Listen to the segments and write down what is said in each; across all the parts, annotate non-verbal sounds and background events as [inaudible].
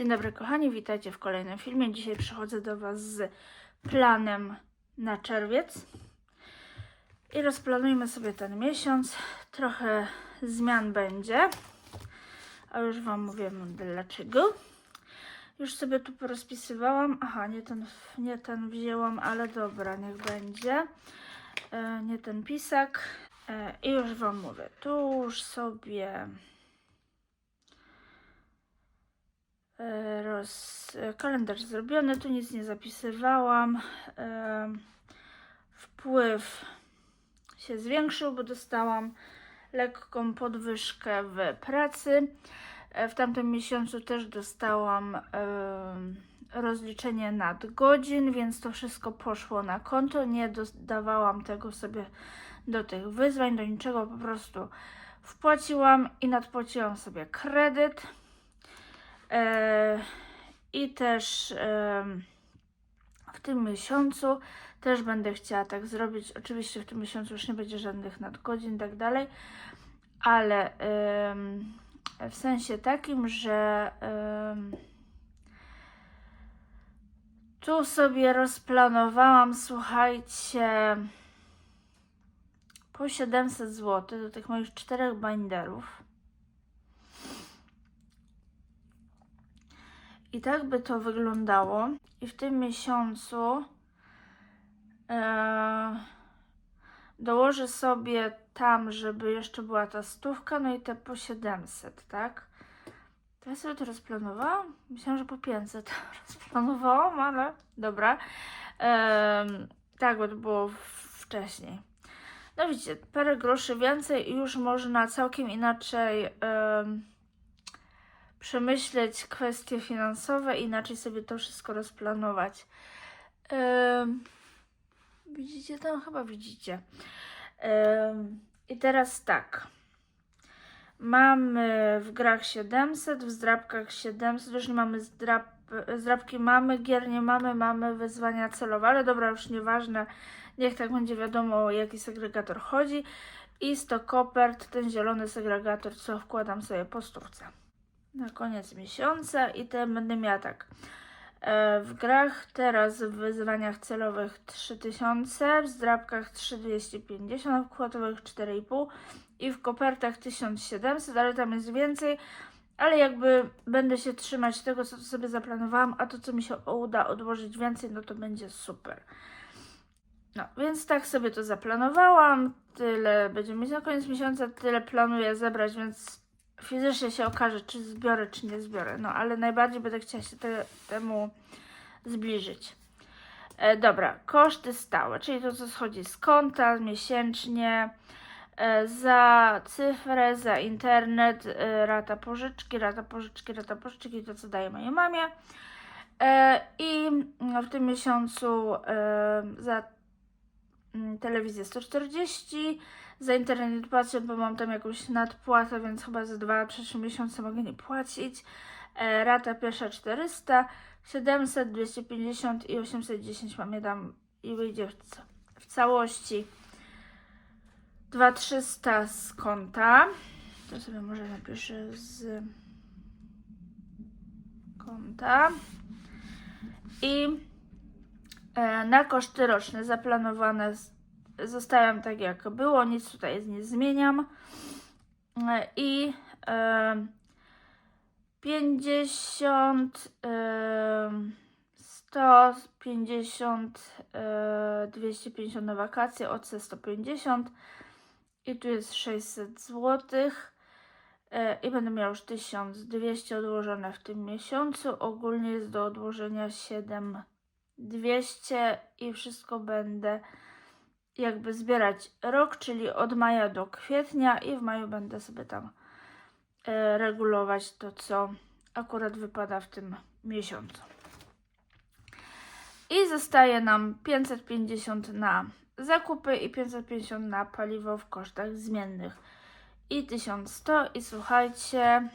Dzień dobry kochani, witajcie w kolejnym filmie. Dzisiaj przychodzę do Was z planem na czerwiec. I rozplanujmy sobie ten miesiąc. Trochę zmian będzie. A już Wam mówię dlaczego. Już sobie tu porozpisywałam. Aha, nie ten, nie ten wzięłam, ale dobra, niech będzie. E, nie ten pisak. E, I już Wam mówię. Tu już sobie e, roz, e, kalendarz zrobiony. Tu nic nie zapisywałam. E, wpływ się zwiększył, bo dostałam lekką podwyżkę w pracy. E, W tamtym miesiącu też dostałam rozliczenie nadgodzin, więc to wszystko poszło na konto. Nie dodawałam tego sobie do tych wyzwań, do niczego, po prostu wpłaciłam i nadpłaciłam sobie kredyt. E, I też w tym miesiącu też będę chciała tak zrobić. Oczywiście w tym miesiącu już nie będzie żadnych nadgodzin i tak dalej, ale w sensie takim, że tu sobie rozplanowałam, słuchajcie, po 700 zł do tych moich czterech binderów. I tak by to wyglądało. I w tym miesiącu e, dołożę sobie tam, żeby jeszcze była ta stówka, no i te po 700, tak? To ja sobie to rozplanowałam? Myślałam, że po 500 [laughs] rozplanowałam, ale dobra. Em, tak, bo to było wcześniej. No widzicie, parę groszy więcej i już można całkiem inaczej em, przemyśleć kwestie finansowe, inaczej sobie to wszystko rozplanować. Widzicie tam? Chyba widzicie. I teraz tak. Mamy w grach 700, w zdrabkach 700, już nie mamy zdrab, zdrabki, mamy, gier nie mamy, mamy wyzwania celowe, ale dobra, już nieważne, niech tak będzie wiadomo o jaki segregator chodzi. I 100 kopert, ten zielony segregator, co wkładam sobie po stówce. Na koniec miesiąca i ten będę miała tak. E, W grach teraz w wyzwaniach celowych 3000, w zdrabkach 3250, w kwotowych 4,5 i w kopertach 1700, ale tam jest więcej. Ale jakby będę się trzymać tego, co sobie zaplanowałam, a to, co mi się uda odłożyć więcej, no to będzie super. No, więc tak sobie to zaplanowałam. Tyle będziemy mieć na koniec miesiąca, tyle planuję zebrać, więc fizycznie się okaże, czy zbiorę, czy nie zbiorę. No, ale najbardziej będę chciała się te, temu zbliżyć. E, dobra, koszty stałe, czyli to, co schodzi z konta miesięcznie, e, za cyfrę, za internet, e, rata pożyczki, rata pożyczki, rata pożyczki, to, co daję mojej mamie. E, I w tym miesiącu e, za telewizję 140, za internet płacę, bo mam tam jakąś nadpłatę, więc chyba za 2-3 miesiące mogę nie płacić. E, rata pierwsza 400, 700, 250 i 810 mam i wyjdzie w, w całości 2300 z konta. To sobie może napiszę z konta. I na koszty roczne zaplanowane z- zostawiam tak jak było, nic tutaj nie zmieniam. E, I e, 50, e, 150, e, 250 na wakacje, OC 150 i tu jest 600 zł. E, I będę miała już 1200 odłożone w tym miesiącu. Ogólnie jest do odłożenia 7200 i wszystko będę jakby zbierać rok, czyli od maja do kwietnia i w maju będę sobie tam e, regulować to, co akurat wypada w tym miesiącu. I zostaje nam 550 na zakupy i 550 na paliwo w kosztach zmiennych. I 1100 i słuchajcie,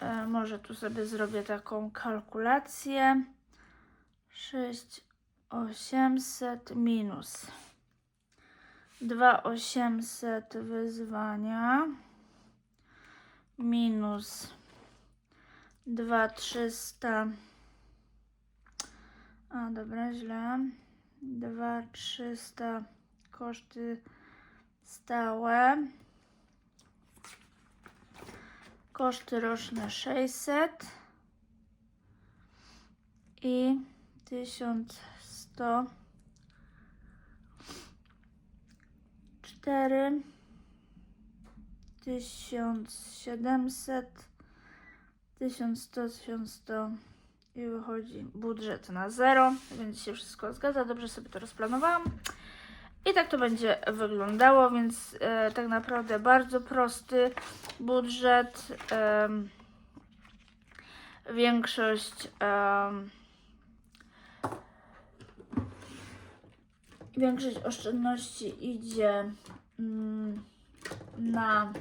e, może tu sobie zrobię taką kalkulację. 6800 minus 2800 wyzwania minus dwa trzysta. A dobra, źle. Dwa trzysta koszty stałe. Koszty roczne 600 i 1100 4 1700 1100 1100 i wychodzi budżet na zero, więc się wszystko zgadza. Dobrze sobie to rozplanowałam. I tak to będzie wyglądało, więc e, tak naprawdę bardzo prosty budżet. em, większość em, większość oszczędności idzie mm, na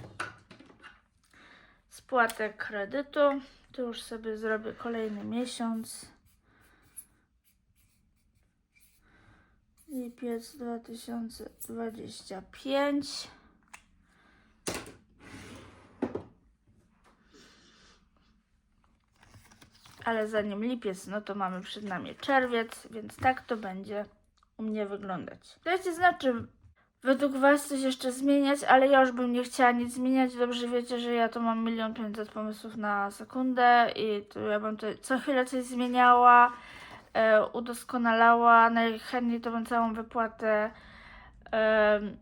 spłatę kredytu. Tu już sobie zrobię kolejny miesiąc. Lipiec 2025. Ale zanim lipiec, no to mamy przed nami czerwiec, więc tak to będzie u mnie wyglądać. Dajcie znać, czy według Was coś jeszcze zmieniać, ale ja już bym nie chciała nic zmieniać. Dobrze wiecie, że ja to mam milion pięćset pomysłów na sekundę i to ja bym to co chwilę coś zmieniała, e, udoskonalała. Najchętniej to bym całą wypłatę, em,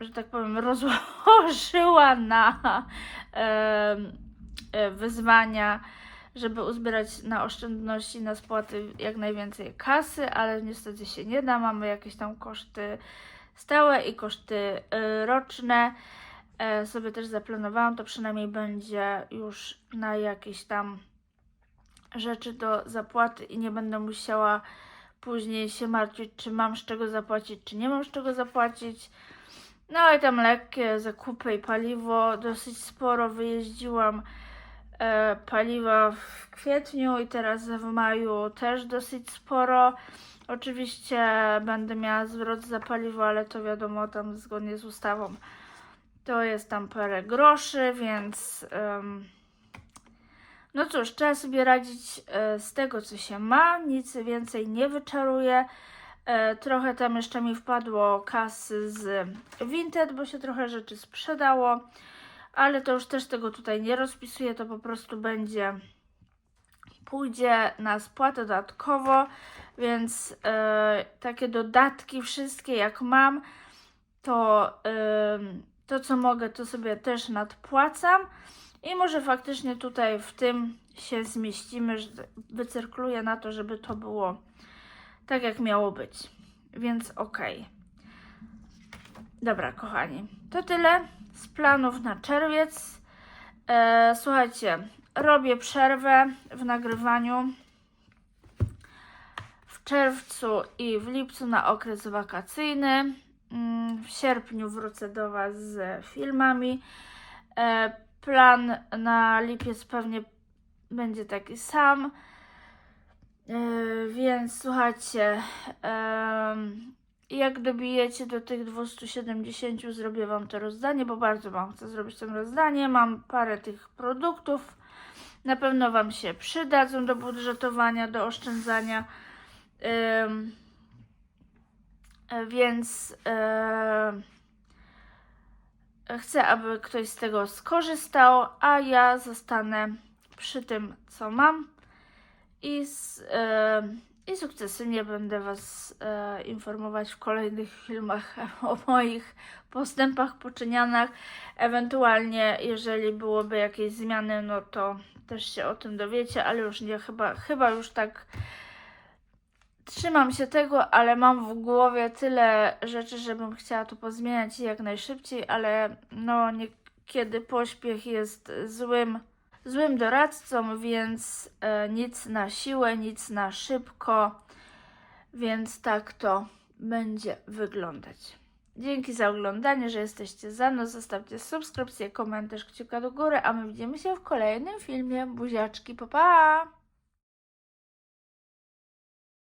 że tak powiem, [laughs] rozłożyła na e, wyzwania żeby uzbierać na oszczędności, na spłaty jak najwięcej kasy, ale niestety się nie da. Mamy jakieś tam koszty stałe i koszty y, roczne. E, sobie też zaplanowałam, to przynajmniej będzie już na jakieś tam rzeczy do zapłaty i nie będę musiała później się martwić, czy mam z czego zapłacić, czy nie mam z czego zapłacić. No i tam lekkie zakupy i paliwo, dosyć sporo wyjeździłam paliwa w kwietniu i teraz w maju też dosyć sporo. Oczywiście będę miała zwrot za paliwo, ale to wiadomo, tam zgodnie z ustawą to jest tam parę groszy, więc em, no cóż, trzeba sobie radzić e, z tego, co się ma, nic więcej nie wyczaruję. E, trochę tam jeszcze mi wpadło kasy z Vinted, bo się trochę rzeczy sprzedało ale to już też tego tutaj nie rozpisuję, to po prostu będzie pójdzie na spłatę dodatkowo, więc e, takie dodatki wszystkie jak mam, to to co mogę, to sobie też nadpłacam i może faktycznie tutaj w tym się zmieścimy, że wycyrkluję na to, żeby to było tak jak miało być, więc. Okay. Dobra, kochani, to tyle z planów na czerwiec. E, słuchajcie, robię przerwę w nagrywaniu w czerwcu i w lipcu na okres wakacyjny. Mm, W sierpniu wrócę do Was z filmami. E, plan na lipiec pewnie będzie taki sam. E, więc słuchajcie, jak dobijecie do tych 270, zrobię Wam to rozdanie, bo bardzo Wam chcę zrobić to rozdanie. Mam parę tych produktów. Na pewno Wam się przydadzą do budżetowania, do oszczędzania. E, więc yy, chcę, aby ktoś z tego skorzystał, a ja zostanę przy tym, co mam. I z, yy, i sukcesywnie będę Was e, informować w kolejnych filmach [laughs] o moich postępach, poczynianach. Ewentualnie, jeżeli byłoby jakieś zmiany, no to też się o tym dowiecie, ale już nie, chyba, chyba już tak trzymam się tego, ale mam w głowie tyle rzeczy, żebym chciała to pozmieniać jak najszybciej, ale no niekiedy pośpiech jest złym złym doradcą, więc e, nic na siłę, nic na szybko, więc tak to będzie wyglądać. Dzięki za oglądanie, że jesteście za mną. Zostawcie subskrypcję, komentarz, kciuka do góry, a my widzimy się w kolejnym filmie. Buziaczki, pa pa!